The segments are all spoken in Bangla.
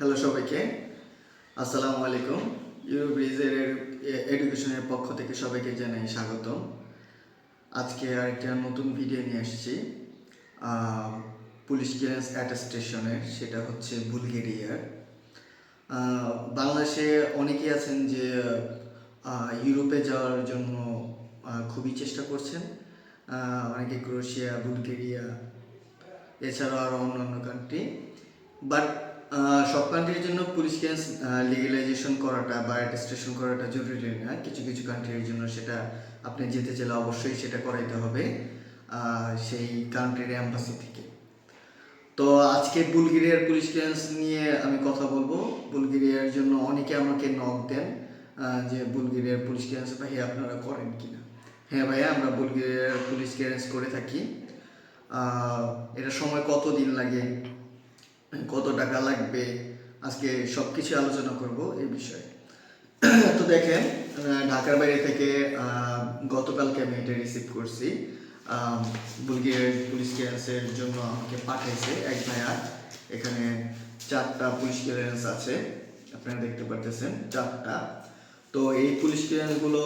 হ্যালো সবাইকে। আসসালামু আলাইকুম। ইউরোব্রিজের এডুকেশনের পক্ষ থেকে সবাইকে জানাই স্বাগত আজকে আরেকটা নতুন ভিডিও নিয়ে এসেছি পুলিশ ক্লিয়ারেন্স অ্যাটাস্টেশনের সেটা হচ্ছে বুলগেরিয়ার বাংলাদেশে অনেকেই আছেন যে ইউরোপে যাওয়ার জন্য খুবই চেষ্টা করছেন। অনেকে ক্রোয়েশিয়া বুলগেরিয়া এছাড়াও আরও অন্যান্য কান্ট্রি বাট সব কান্ট্রির জন্য পুলিশ ক্লিয়ারেন্স লিগালাইজেশন করাটা বা অ্যাটেস্টেশন করাটা জরুরি না। কিছু কিছু কান্ট্রির জন্য সেটা আপনি যেতে চাইলে অবশ্যই সেটা করাইতে হবে সেই কান্ট্রির অ্যাম্বাসি থেকে। তো আজকে বুলগেরিয়ার পুলিশ ক্লিয়ারেন্স নিয়ে আমি কথা বলব। বুলগেরিয়ার জন্য অনেকে আমাকে নক দেন যে বুলগেরিয়ার পুলিশ ক্লিয়ারেন্স ভাইয়া আপনারা করেন কিনা? হ্যাঁ ভাইয়া, আমরা বুলগেরিয়ার পুলিশ ক্লিয়ারেন্স করে থাকি। এটা সময় কত দিন লাগে? কত টাকা লাগবে? আজকে সব কিছু আলোচনা করব এই বিষয়ে। তো দেখেন ঢাকার বাইরে থেকে গতকালকে আমি এটা রিসিভ করছি। বুলগেরিয়ার পুলিশ ক্লিয়ারেন্সের জন্য আমাকে পাঠাইছে এক ভাইয়া। এখানে চারটা পুলিশ ক্লিয়ারেন্স আছে, আপনারা দেখতে পারতেছেন চারটা। তো এই পুলিশ ক্লিয়ারেন্সগুলো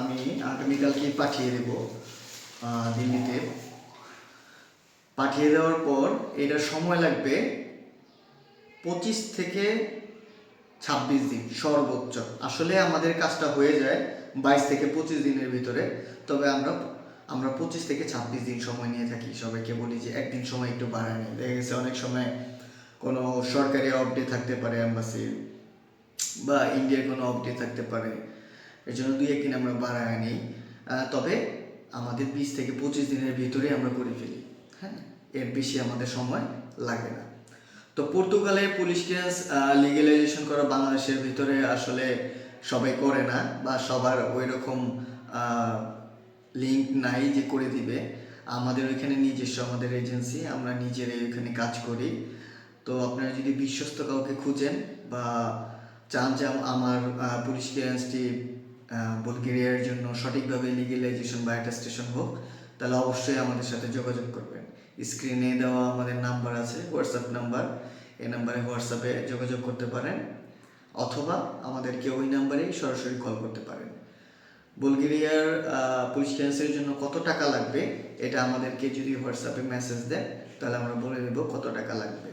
আমি আগামীকালকে পাঠিয়ে দেবো দিল্লিতে। পাঠিয়ে দেওয়ার পর এটা সময় লাগবে পঁচিশ থেকে ছাব্বিশ দিন সর্বোচ্চ। আসলে আমাদের কাজটা হয়ে যায় বাইশ থেকে পঁচিশ দিনের ভিতরে। তবে আমরা আমরা পঁচিশ থেকে ছাব্বিশ দিন সময় নিয়ে থাকি। সবাইকে বলি যে একদিন সময় একটু বাড়ায় নেই দেখা গেছে অনেক সময় কোনো সরকারি আপডেট থাকতে পারে অ্যাম্বাসির বা ইন্ডিয়ার কোনো আপডেট থাকতে পারে। এর জন্য দুই একদিন আমরা বাড়ায় নিই। তবে আমাদের বিশ থেকে পঁচিশ দিনের ভিতরে আমরা করে ফেলি। হ্যাঁ এর বেশি আমাদের সময় লাগে না। তো পর্তুগালে পুলিশ ক্লিয়ারেন্স লিগালাইজেশন করা বাংলাদেশের ভিতরে আসলে সবাই করে না বা সবার ওই রকম লিঙ্ক নাই যে করে দিবে। আমাদের ওইখানে নিজস্ব আমাদের এজেন্সি আমরা নিজেরাই ওইখানে কাজ করি। তো আপনারা যদি বিশ্বস্ত কাউকে খুঁজেন বা চান যে আমার পুলিশ ক্লিয়ারেন্সটি বুলগেরিয়ার জন্য সঠিকভাবে লিগেলাইজেশন বা অ্যাটাস্টেশন হোক তাহলে অবশ্যই আমাদের সাথে যোগাযোগ করবেন। স্ক্রিনে দেওয়া আমাদের নাম্বার আছে হোয়াটসঅ্যাপ নাম্বার। এই নাম্বারে হোয়াটসঅ্যাপে যোগাযোগ করতে পারেন। অথবা আমাদেরকে ওই নাম্বারেই সরাসরি কল করতে পারেন। বুলগেরিয়ার পুলিশ ক্লিয়ারেন্সের জন্য কত টাকা লাগবে, এটা আমাদেরকে যদি হোয়াটসঅ্যাপে মেসেজ দেন, তাহলে আমরা বলে দেব কত টাকা লাগবে।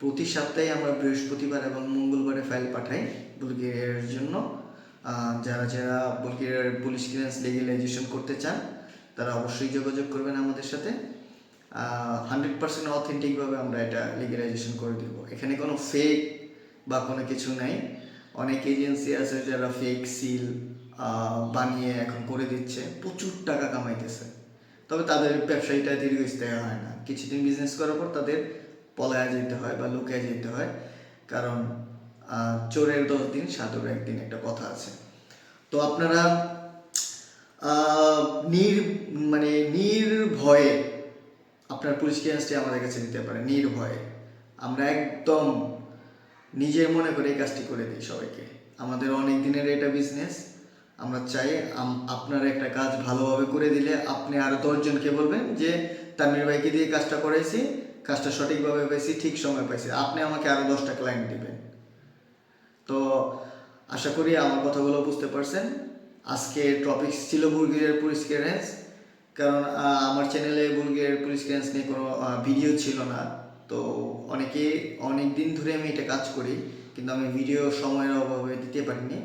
প্রতি সপ্তাহে আমরা বৃহস্পতিবার এবং মঙ্গলবারে ফাইল পাঠাই বুলগেরিয়ার জন্য। যারা যারা বুলগেরিয়ার পুলিশ ক্লিয়ারেন্স লিগেলাইজেশন করতে চান তারা অবশ্যই যোগাযোগ করবেন আমাদের সাথে। হান্ড্রেড পার্সেন্ট অথেন্টিকভাবে আমরা এটা লিগেলাইজেশন করে দেব। এখানে কোনো ফেক বা কোনো কিছু নাই। অনেক এজেন্সি আছে যারা ফেক সিল বানিয়ে এখন করে দিচ্ছে। প্রচুর টাকা কামাইতেছে। তবে তাদের ব্যবসায়ীটা দীর্ঘস্থায়ী হয় না। কিছুদিন বিজনেস করার পর তাদের পলায়া যেতে হয় বা লুকিয়ে যেতে হয়। কারণ চোরের দশ দিন, সাধুর একদিন একটা কথা আছে। তো আপনারা নির মানে নির্ভয়ে আপনার পুলিশ ক্লিয়ারেন্সটি আমাদের কাছে নিতে পারে নির্ভয়ে। আমরা একদম নিজের মনে করে এই কাজটি করে দিই সবাইকে। আমাদের অনেক দিনের এটা বিজনেস আমরা চাই আপনার একটা কাজ ভালোভাবে করে দিলে আপনি আরও দশজনকে বলবেন যে তামির ভাইকে দিয়ে কাজটা করাইছি, কাজটা সঠিকভাবে পাইছি, ঠিক সময় পাইছি। আপনি আমাকে আরও দশটা ক্লায়েন্ট দিবেন। তো আশা করি আমার কথাগুলো বুঝতে পারছেন। আজকে টপিক ছিল বুলগেরিয়ার পুলিশ ক্লিয়ারেন্স কারণ আমার চ্যানেলে বুলগেরিয়ার পুলিশ ক্লিয়ারেন্স নিয়ে কোনো ভিডিও ছিল না। তো অনেকে অনেক দিন ধরে আমি এটা কাজ করি, কিন্তু আমি ভিডিও সময়ের অভাবে দিতে পারিনি।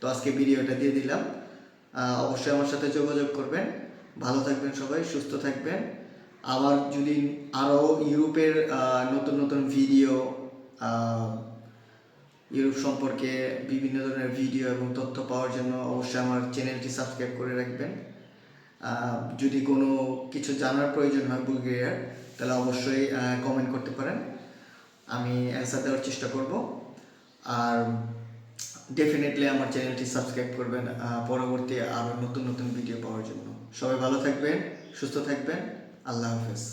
তো আজকে ভিডিওটা দিয়ে দিলাম। অবশ্যই আমার সাথে যোগাযোগ করবেন। ভালো থাকবেন সবাই, সুস্থ থাকবেন। আবার যদি আরও ইউরোপের নতুন নতুন ভিডিও ইউরোপ সম্পর্কে বিভিন্ন ধরনের ভিডিও এবং তথ্য পাওয়ার জন্য অবশ্যই আমার চ্যানেলটি সাবস্ক্রাইব করে রাখবেন। যদি কোনো কিছু জানার প্রয়োজন হয় বুলগেরিয়ার তাহলে অবশ্যই কমেন্ট করতে পারেন। আমি অ্যান্সার দেওয়ার চেষ্টা করব। আর ডেফিনেটলি আমার চ্যানেলটি সাবস্ক্রাইব করবেন পরবর্তী আরও নতুন নতুন ভিডিও পাওয়ার জন্য। সবাই ভালো থাকবেন, সুস্থ থাকবেন। আল্লাহ হাফেজ।